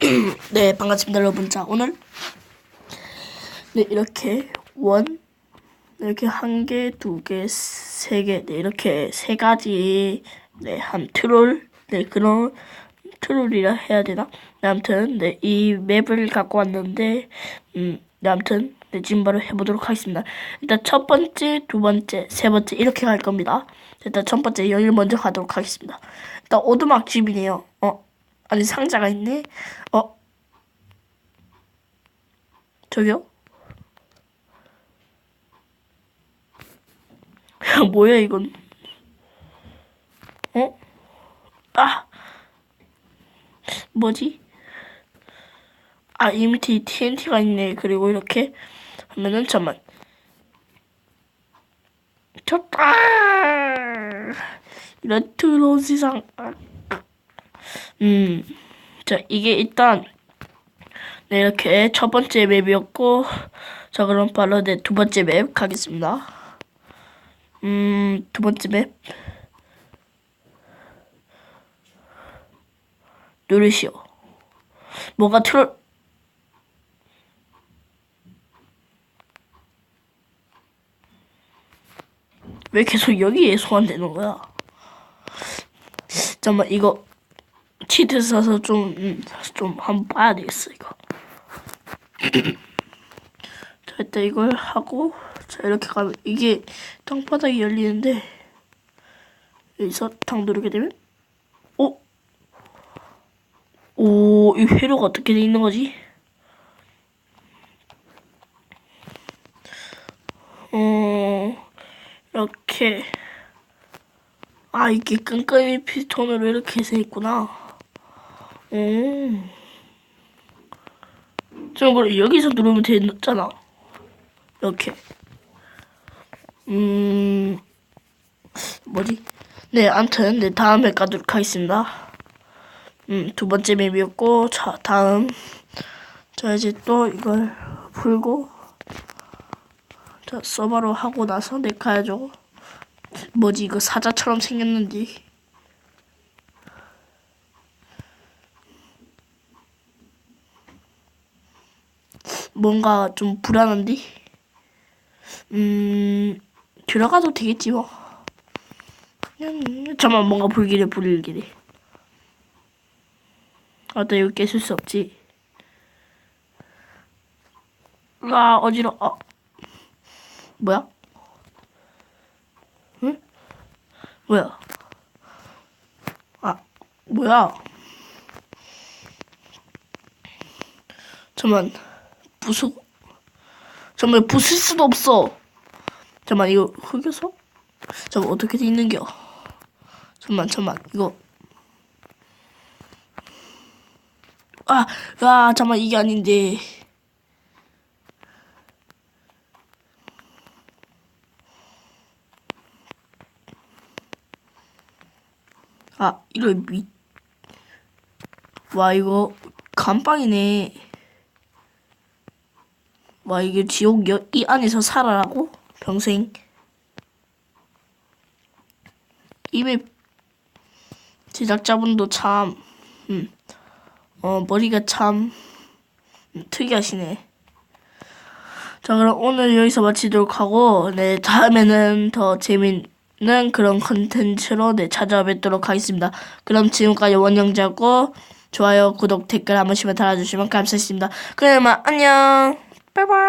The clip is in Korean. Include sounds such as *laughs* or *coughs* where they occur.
*coughs* 네, 반갑습니다, 여러분. 자, 오늘 네, 이렇게 원 이렇게 한 개, 두 개, 세 개, 네, 이렇게 세 가지 네, 한 트롤 네, 그런 트롤이라 해야 되나? 네, 아무튼 네, 이 맵을 갖고 왔는데 음, 네, 아무튼 네, 지금 바로 해보도록 하겠습니다. 일단 첫 번째, 두 번째, 세 번째 이렇게 갈 겁니다. 일단 첫 번째 여기를 먼저 가도록 하겠습니다. 일단 오두막 집이네요. 어, 아니 상자가 있네. 어, 저기요? 야, *laughs* 뭐야 이건? 어? 아, 뭐지? 아, 이 밑에 TNT가 있네. 그리고 이렇게 하면은 잠만. 졌다. 이런 더러운 세상. 아. 음, 자 이게 일단 네 이렇게 첫 번째 맵이었고, 자 그럼 바로 네 두 번째 맵 가겠습니다. 음, 두 번째 맵. 누르시오. 뭐가 트롤, 왜 계속 여기에 소환되는 거야? 잠깐만, 이거, 치트 써서 좀, 음, 좀 한번 봐야 되겠어, 이거. *clears throat* 자, 일단 이걸 하고, 자, 이렇게 가면, 이게 땅바닥이 열리는데, 여기서 탕 누르게 되면, 오! 오, 이 회로가 어떻게 돼 있는 거지? 어, 이렇게. 아, 이게 끈끈이 피스톤으로 이렇게 돼 있구나. 오. 저 그럼 여기서 누르면 되잖아. 이렇게. 음, 뭐지? 네, 암튼, 네, 다음에 가도록 하겠습니다. 음, 두 번째 맵이었고, 자, 다음. 자, 이제 또 이걸 풀고, 자, 서버로 하고 나서 내 가야죠. 뭐지, 이거 사자처럼 생겼는지. 뭔가 좀 불안한데? 음, 들어가도 되겠지, 뭐. 음, 잠깐만, 뭔가 불길해, 불길해. 아, 나 여기 깨질 수 없지. 아, 어지러, 워 아. 뭐야? 응? 뭐야? 아, 뭐야? 잠만, 부수, 잠만, 부술 수도 없어. 잠만, 이거 흑여서? 잠만, 어떻게 돼 있는겨? 잠만, 잠만, 이거. 아, 아, 잠만, 이게 아닌데. 아, 이거 미, 와, 이거 감빵이네. 와, 이게 지옥 여, 이 안에서 살아라고? 평생. 입에 제작자분도 참, 음, 어, 머리가 참 음, 특이하시네. 자, 그럼 오늘 여기서 마치도록 하고, 네, 다음에는 더 재밌는 그런 컨텐츠로 네, 찾아뵙도록 하겠습니다. 그럼 지금까지 원영자고, 좋아요, 구독, 댓글 한 번씩만 달아주시면 감사하겠습니다. 그러면 안녕! 빠이빠이!